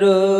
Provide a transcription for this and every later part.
đưa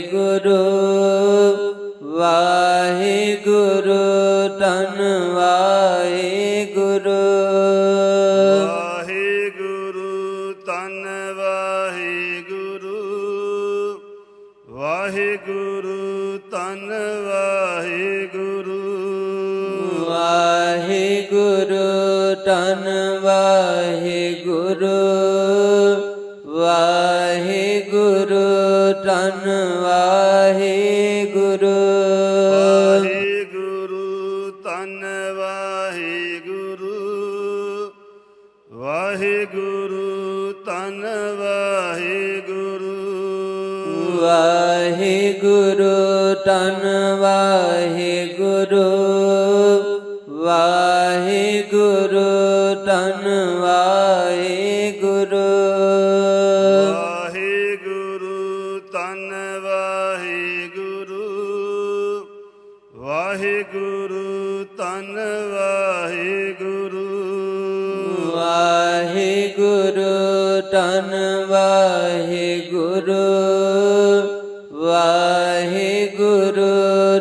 ਤਨ ਵਾਹਿਗੁਰੂ ਵਾਹਿਗੁਰੂ ਤਨ ਵਾਹਿਗੁਰੂ। ਵਾਹਿਗੁਰੂ ਤਨ ਵਾਹਿਗੁਰੂ ਵਾਹਿਗੁਰੂ ਤਨ ਵਾਹਿਗੁਰੂ। ਵਾਹਿਗੁਰੂ ਤਨ ਵਾਹਿਗੁਰੂ।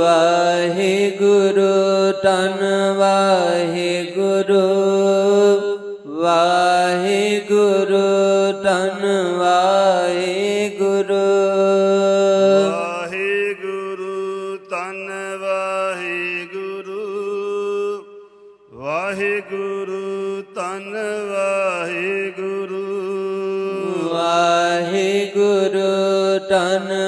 ਵਾਹਿਗੁਰੂ ਤਨ ਵਾਹਿਗੁਰੂ।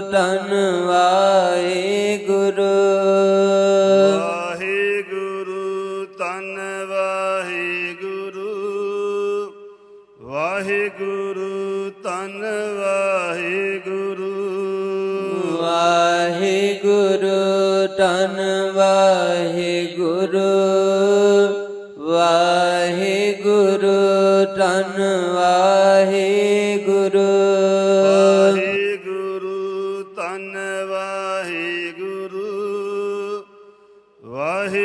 ਧੰਨਵਾਦ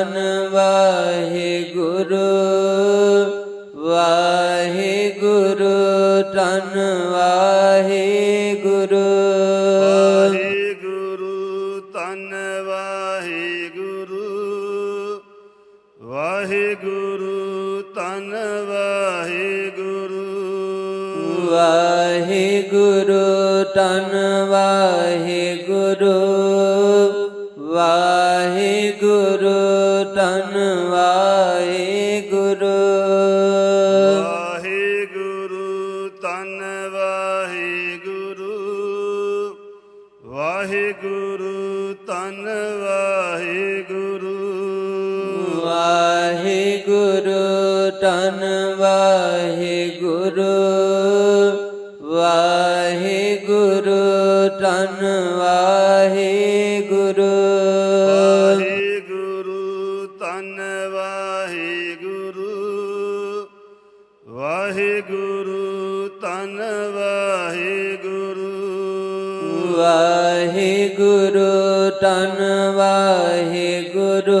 ਤਨ ਵਾਹਿਗੁਰੂ ਵਾਹਿਗੁਰੂ ਤਨ ਵਾਹਿਗੁਰੂ। ਵਾਹਿਗੁਰੂ ਤਨ ਵਾਹਿਗੁਰੂ ਵਾਹਿਗੁਰੂ ਤਨ ਵਾਹਿਗੁਰੂ। ਵਾਹਿਗੁਰੂ ਤਨ ਵਾਹਿਗੁਰੂ ਤਨ ਵਾਹਿਗੁਰੂ ਵਾਹਿਗੁਰੂ ਤਨ ਵਾਹਿਗੁਰੂ। ਵਾਹਿਗੁਰੂ ਤਨ ਵਾਹਿਗੁਰੂ ਵਾਹਿਗੁਰੂ ਤਨ ਵਾਹਿਗੁਰੂ। ਵਾਹਿਗੁਰੂ ਤਨ ਵਾਹਿਗੁਰੂ।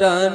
টান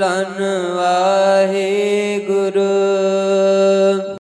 ਵਾਹਿਗੁਰੂ ਵਾਹਿਗੁਰੂ ਤਨ ਵਾਹਿਗੁਰੂ